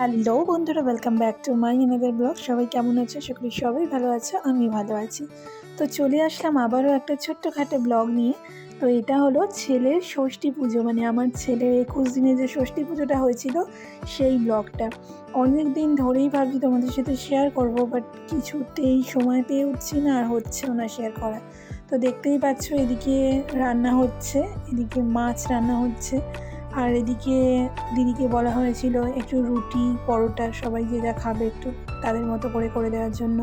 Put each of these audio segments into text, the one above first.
Hello বন্ধুরা welcome back to my এনাদের blog সবাই কেমন আছে? করি সবাই ভালো আছে আমি ভালো আছি। তো চলে আসলাম আবারও একটা ছোট্টখাটো ব্লগ নিয়ে। তো এটা হলো ছেলের ষষ্ঠী পুজো মানে আমার ছেলের একুশ দিনে যে ষষ্ঠী পুজোটা হয়েছিল, সেই ব্লগটা অনেক দিন ধরেই ভাবছি তোমাদের সাথে শেয়ার করব বাট কিছুতেই সময় পেয়ে উঠছি না আর হচ্ছেও না শেয়ার করা। তো দেখতেই পাচ্ছ, এদিকে রান্না হচ্ছে, এদিকে মাছ রান্না হচ্ছে। আর এদিকে দিদিকে বলা হয়েছিল একটু রুটি, পরোটা সবাই যে যা খাবে একটু তাদের মতো করে করে দেওয়ার জন্য।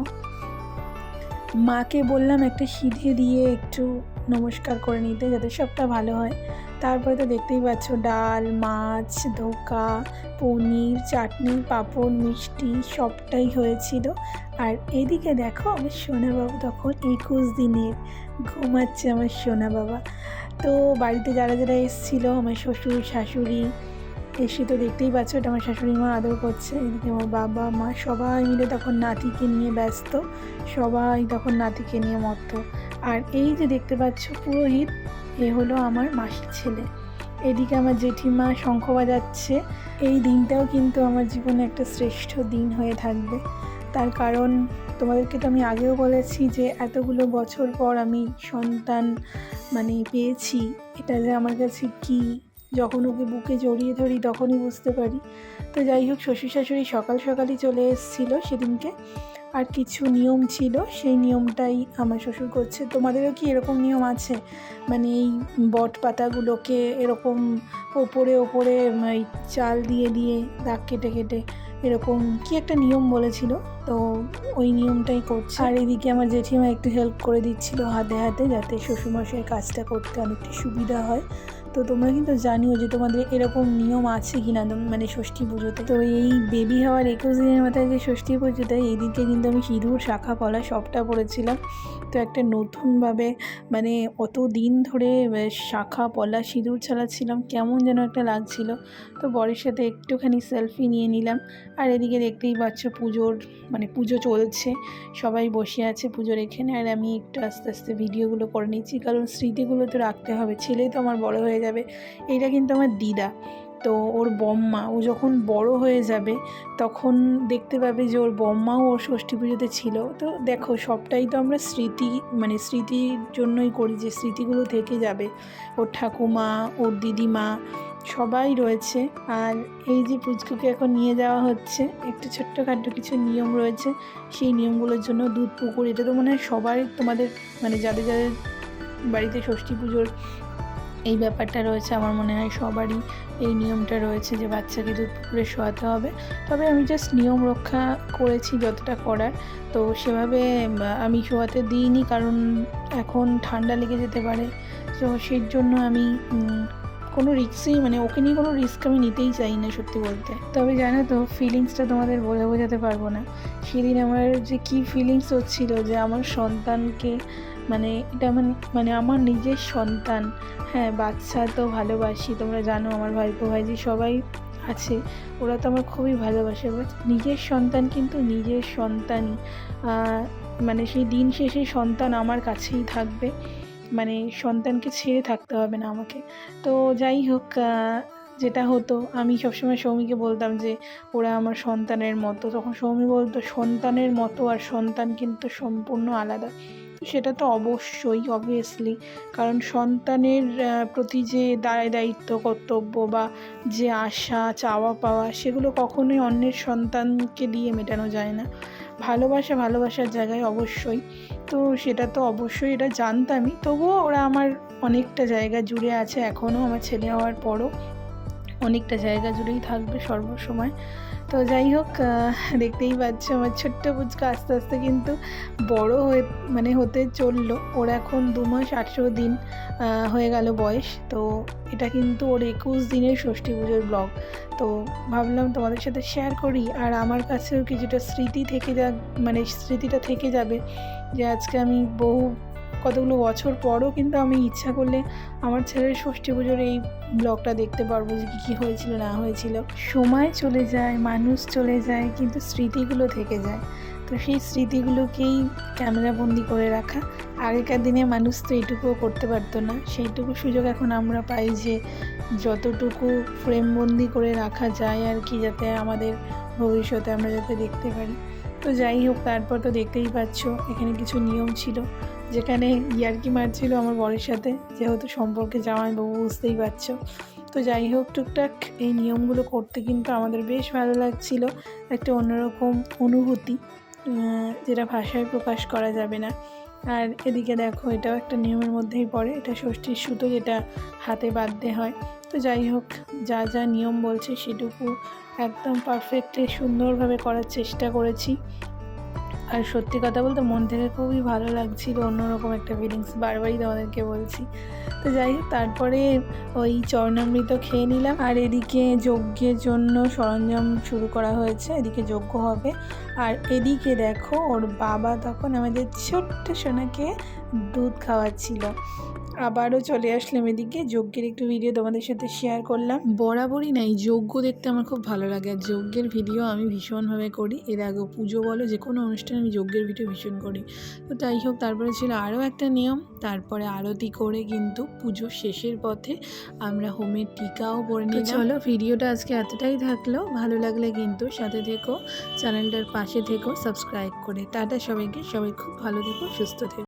মাকে বললাম একটা সিধে দিয়ে একটু নমস্কার করে নিতে যাতে সবটা ভালো হয়। তারপরে তো দেখতেই পাচ্ছ ডাল, মাছ, ধোকা, পনির, চাটনি, পাঁপড়, মিষ্টি সবটাই হয়েছিল। আর এদিকে দেখো আমার সোনা বাবা তখন একুশ দিনের ঘুমাচ্ছে আমার সোনা বাবা তো বাড়িতে যারা যারা এসেছিল, আমার শ্বশুর, শাশুড়ি এসে তো দেখতেই পাচ্ছ এটা আমার শাশুড়ি মা আদর করছে। এদিকে আমার বাবা, মা সবাই মিলে তখন নাতিকে নিয়ে ব্যস্ত। সবাই তখন নাতিকে নিয়ে মত্ত। আর এই যে দেখতে পাচ্ছ পুরোহিত, এ হলো আমার মাসির ছেলে। এদিকে আমার জেঠিমা শঙ্খ বাজাচ্ছে। এই দিনটাও কিন্তু আমার জীবনে একটা শ্রেষ্ঠ দিন হয়ে থাকবে। তার কারণ তোমাদেরকে তো আমি আগেও বলেছি যে এতগুলো বছর পর আমি সন্তান মানে পেয়েছি। এটা যে আমার কাছে কী যখন ওকে বুকে জড়িয়ে ধরি তখনই বুঝতে পারি। তো যাই হোক, শ্বশুর শাশুড়ি সকাল সকালই চলে এসেছিল সেদিনকে। আর কিছু নিয়ম ছিল, সেই নিয়মটাই আমার শ্বশুর করছে। তোমাদেরও কি এরকম নিয়ম আছে? মানে এই বট পাতাগুলোকে এরকম ওপরে ওপরে চাল দিয়ে দিয়ে দাগ কেটে কেটে এরকম, কি একটা নিয়ম বলেছিল? তো ওই নিয়মটাই করছে। আর এদিকে আমার জেঠিমা একটু হেল্প করে দিচ্ছিল হাতে হাতে যাতে শ্বশুরমশাই কাজটা করতে অনেকটা সুবিধা হয়। তো তোমরা কিন্তু জানিও যে তোমাদের এরকম নিয়ম আছে কি না মানে ষষ্ঠী পুজোতে। তো এই বেবি হওয়ার একুশ দিনের মাথায় যে ষষ্ঠী পুজোতে এই দিনকে কিন্তু আমি সিঁদুর, শাখা, পলা সবটা পড়েছিলাম তো একটা নতুনভাবে মানে অত দিন ধরে শাখা, পলা, সিঁদুর ছাড়াচ্ছিলাম কেমন যেন একটা লাগছিল। তো বরের সাথে একটুখানি সেলফি নিয়ে নিলাম। আর এদিকে দেখতেই পাচ্ছ পুজোর মানে পুজো চলছে। সবাই বসে আছে পুজোর এখানে। আর আমি একটু আস্তে আস্তে ভিডিওগুলো করে নিচ্ছি। কারণ স্মৃতিগুলো তো রাখতে হবে। ছেলে তো আমার বড় হয়ে যাবে। এইটা কিন্তু আমার দিদা। তো ওর বম্মা, ও যখন বড় হয়ে যাবে, তখন দেখতে পাবে যে ওর বম্মাও ওর ষষ্ঠী পুজোতে ছিল। তো দেখো, সবটাই তো আমরা স্মৃতি মানে স্মৃতির জন্যই করি যে স্মৃতিগুলো থেকে যাবে। ওর ঠাকুমা, ওর দিদিমা, সবাই রয়েছে। আর এই যে পুচকুকে এখন নিয়ে যাওয়া হচ্ছে, একটু ছোট্টখাটো কিছু নিয়ম রয়েছে। সেই নিয়মগুলোর জন্য দুধ, পুকুর, এটা তো মনে হয় সবাই তোমাদের মানে যাদের যাদের বাড়িতে ষষ্ঠী পুজোর এই ব্যাপারটা রয়েছে আমার মনে হয় সবারই, এই নিয়মটা রয়েছে যে বাচ্চাকে দুধ পুকুরে শোয়াতে হবে। তবে আমি জাস্ট নিয়ম রক্ষা করেছি যতটা করার। তো সেভাবে আমি শোয়াতে দিইনি কারণ এখন ঠান্ডা লেগে যেতে পারে। তো সেই জন্য আমি কোনো রিস্কই মানে ওকে নিয়ে কোনো রিস্ক আমি নিতেই চাই না সত্যি বলতে। তবে জানো তো ফিলিংসটা তোমাদের বলে বোঝাতে পারব না। সেদিন আমার যে কী ফিলিংস হচ্ছিল যে আমার সন্তানকে মানে এটা মানে মানে আমার নিজের সন্তান। হ্যাঁ বাচ্চা তো ভালোবাসি, তোমরা জানো আমার ভাইপো ভাইজি সবাই আছে, ওরা তো আমার খুবই ভালোবাসে বাট নিজের সন্তান কিন্তু নিজের সন্তানই। মানে সেই দিন শেষে সন্তান আমার কাছেই থাকবে মানে সন্তানকে ছেড়ে থাকতে হবে না আমাকে। তো যাই হোক যেটা হতো, আমি সবসময় সৌমিকে বলতাম যে, ওরা আমার সন্তানের মতো। তখন সৌমি বলতো, সন্তানের মতো আর সন্তান কিন্তু সম্পূর্ণ আলাদা। সেটা তো অবশ্যই অবভিয়াসলি কারণ সন্তানের প্রতি যে দায় দায়িত্ব, কর্তব্য বা যে আশা, চাওয়া পাওয়া, সেগুলো কখনোই অন্যের সন্তানকে দিয়ে মেটানো যায় না। ভালোবাসা ভালোবাসার জায়গায় অবশ্যই। তো সেটা তো অবশ্যই, এটা জানতামই। তবুও ওরা আমার অনেকটা জায়গা জুড়ে আছে, এখনও আমার ছেলে হওয়ার পরও। অনেকটা জায়গা জুড়েই থাকবে সর্বসময় তো যাই হোক দেখতেই পাচ্ছ আমার ছোট্ট পুচকা আস্তে আস্তে কিন্তু বড় হয়ে মানে হতে চলল। ওর এখন দু মাস আঠেরো দিন হয়ে গেল বয়স। তো এটা কিন্তু ওর একুশ দিনের ষষ্ঠী পুজোর ব্লগ তো ভাবলাম তোমাদের সাথে শেয়ার করি। আর আমার কাছেও কিছুটা স্মৃতি থেকে যা মানে স্মৃতিটা থেকে যাবে যে আজকে আমি বহু কতগুলো বছর পরও কিন্তু আমি ইচ্ছা করলে আমার ছেলের ষষ্ঠী পুজোর এই ব্লগটা দেখতে পারব যে কী হয়েছিল, না হয়েছিল। সময় চলে যায়, মানুষ চলে যায়, কিন্তু স্মৃতিগুলো থেকে যায়। তো সেই স্মৃতিগুলোকেই ক্যামেরাবন্দি করে রাখা। আগেকার দিনে মানুষ তো এইটুকুও করতে পারতো না। সেইটুকু সুযোগ এখন আমরা পাই যে যতটুকু ফ্রেমবন্দি করে রাখা যায় আর কি, যাতে আমাদের ভবিষ্যতে আমরা যাতে দেখতে পারি। তো যাই হোক, তারপর তো দেখতেই পাচ্ছ, এখানে কিছু নিয়ম ছিল। যেখানে ইয়ার্কি মারছিল আমার বরের সাথে, যেহেতু সম্পর্কে জামাইবাবু বুঝতেই পারছ। তো যাই হোক, টুকটাক এই নিয়মগুলো করতে কিন্তু আমাদের বেশ ভালো লাগছিল, একটা অন্যরকম অনুভূতি যেটা ভাষায় প্রকাশ করা যাবে না। আর এদিকে দেখো, এটাও একটা নিয়মের মধ্যেই পড়ে, এটা ষষ্ঠীর সুতো যেটা হাতে বাঁধতে হয়। তো যাই হোক, যা যা নিয়ম বলছে সেটুকু একদম পারফেক্টলি সুন্দরভাবে করার চেষ্টা করেছি। আর সত্যি কথা বলতে মন থেকে খুবই ভালো লাগছিল, অন্যরকম একটা ফিলিংস বারবারই তোমাদেরকে বলছি। তো যাই হোক, তারপরে ওই চরণামৃত খেয়ে নিলাম, আর এদিকে যজ্ঞের জন্য সরঞ্জাম শুরু করা হয়েছে, এদিকে যজ্ঞ হবে। আর এদিকে দেখো, ওর বাবা তখন আমাদের ছোট্ট সোনাকে দুধ খাওয়াচ্ছিল। আবারও চলে আসলাম এদিকে। যজ্ঞের একটু ভিডিও তোমাদের সাথে শেয়ার করলাম। বরাবরই নাই যজ্ঞ দেখতে আমার খুব ভালো লাগে। আর যজ্ঞের ভিডিও আমি ভীষণভাবে করি। এর আগেও পুজো বলো যে কোনো অনুষ্ঠানে আমি যজ্ঞের ভিডিও ভীষণ করি। তো যাই হোক তারপরে ছিল আরও একটা নিয়ম। তারপরে আরতি করে কিন্তু পুজো শেষের পথে আমরা হোমের টিকাও পরে নিয়ে চলো ভিডিওটা আজকে এতটাই থাকল। ভালো লাগলে কিন্তু সাথে থেকো চ্যানেলটার পাশে থেকো সাবস্ক্রাইব করে। টাটা সবাইকে। সবাই খুব ভালো থেকো সুস্থ থেকো।